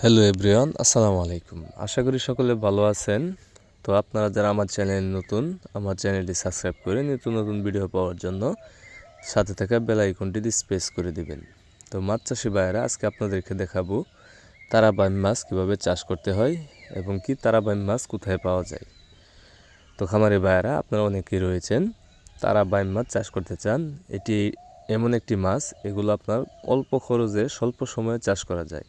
Hello everyone আসসালামু আলাইকুম আশা করি সকলে ভালো আছেন। তো আপনারা যারা আমার চ্যানেল নতুন, আমার চ্যানেলটি সাবস্ক্রাইব করে নতুন নতুন ভিডিও পাওয়ার জন্য সাথে থাকা বেল আইকনটি স্পেস করে দিবেন। তো মাছ চাষি ভাইয়েরা, আজকে আপনাদেরকে দেখাবো তারাবাইম মাছ কীভাবে চাষ করতে হয় এবং কি তারাবাইম মাছ কোথায় পাওয়া যায়। তো খামারি ভাইয়েরা, আপনারা অনেকেই রয়েছেন তারাবাইম মাছ চাষ করতে চান। এটি এমন একটি মাছ, এগুলো আপনার অল্প খরচে স্বল্প সময়ে চাষ করা যায়।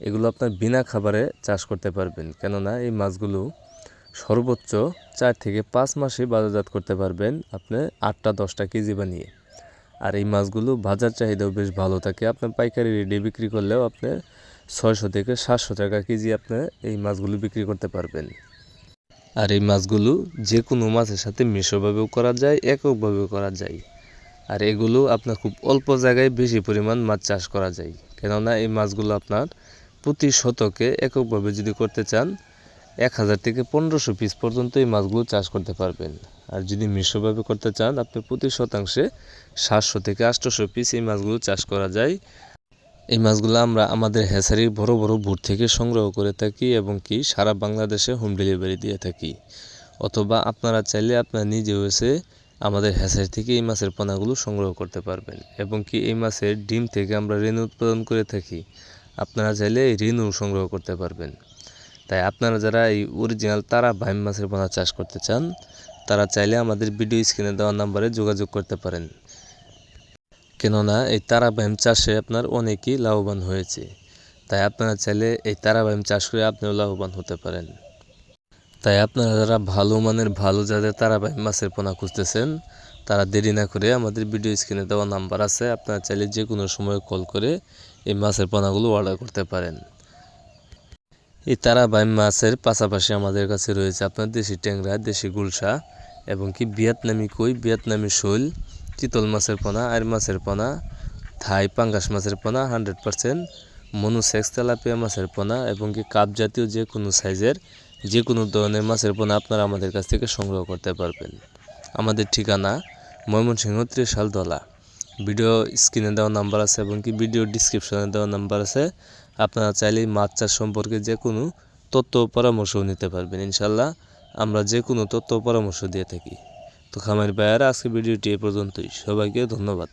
এগুলো আপনার বিনা খাবারে চাষ করতে পারবেন। কেননা এই মাছগুলো সর্বোচ্চ চার থেকে পাঁচ মাসে বাজারজাত করতে পারবেন আপনি আটটা, দশটা কেজি বানিয়ে। আর এই মাছগুলো বাজার চাহিদাও বেশ ভালো থাকে। আপনার পাইকারি রেডি বিক্রি করলেও আপনি ছয়শো থেকে সাতশো টাকা কেজি আপনি এই মাছগুলো বিক্রি করতে পারবেন। আর এই মাছগুলো যে কোনো মাছের সাথে মিশ্রভাবেও করা যায়, এককভাবেও করা যায়। আর এগুলো আপনার খুব অল্প জায়গায় বেশি পরিমাণ মাছ চাষ করা যায়। কেননা এই মাছগুলো আপনার প্রতি শতকে এককভাবে যদি করতে চান, এক হাজার থেকে পনেরোশো পিস পর্যন্ত এই মাছগুলো চাষ করতে পারবেন। আর যদি মিশ্রভাবে করতে চান, আপনি প্রতি শতাংশে সাতশো থেকে আটশোশো পিস এই মাছগুলো চাষ করা যায়। এই মাছগুলো আমরা আমাদের হ্যাচারির বড় বড় বুট থেকে সংগ্রহ করে থাকি এবং কি সারা বাংলাদেশে হোম ডেলিভারি দিয়ে থাকি। অথবা আপনারা চাইলে আপনারা নিজেও এসে আমাদের হ্যাচারি থেকে এই মাছের পোনাগুলো সংগ্রহ করতে পারবেন। এবং কি এই মাছের ডিম থেকে আমরা রেণু উৎপাদন করে থাকি। আপনারা চাইলে ঋণও সংগ্রহ করতে পারবেন। তাই আপনারা যারা এই অরিজিনাল তারা বাইম মাছের পোনা চাষ করতে চান, তারা চাইলে আমাদের ভিডিও স্ক্রিনে দেওয়া নাম্বারে যোগাযোগ করতে পারেন। কেননা এই তারা বাইম চাষে আপনার অনেকই লাভবান হয়েছে। তাই আপনারা চাইলে এই তারা বাইম চাষ করে আপনিও লাভবান হতে পারেন। তাই আপনারা যারা ভালো মানের ভালো যাদের তারা বাইম মাছের পোনা খুঁজতেছেন তারা দেরি না করে আমাদের ভিডিও স্ক্রিনে দেওয়া নাম্বার আছে। আপনারা চাইলে যে কোনো সময় কল করে এই মাছের পোনাগুলো অর্ডার করতে পারেন। এই তারা বাইম মাছের পাশাপাশি আমাদের কাছে রয়েছে আপনার দেশি ট্যাংরা, দেশি গুলশা এবং কি ভিয়েতনামি কই? ভিয়েতনামি শোল, চিতল মাছের পোনা আর মাছের পোনা, থাই পাঙ্গাস মাছের পোনা, হান্ড্রেড পারসেন্ট মনুসেক্স তেলাপিয়া মাছের পোনা এবং কি কাপ জাতীয় যে কোনো সাইজের যে কোনো ধরনের মাছের পোনা আপনারা আমাদের কাছ থেকে সংগ্রহ করতে পারবেন। আমাদের ঠিকানা ময়মনসিংহ ত্রিশাল দলা ভিডিও স্ক্রিনে দেওয়া নাম্বার আছে এবং কি ভিডিও ডিসক্রিপশনে দেওয়া নাম্বার আছে। আপনারা চাইলেই মাছ চাষ সম্পর্কে যে কোনো তথ্য পরামর্শ নিতে পারবেন ইনশাল্লাহ আমরা যে কোনো তথ্য পরামর্শ দিয়ে থাকি। তো খামার ভাইয়ারা আজকে ভিডিওটি এ পর্যন্তই। সবাইকে ধন্যবাদ।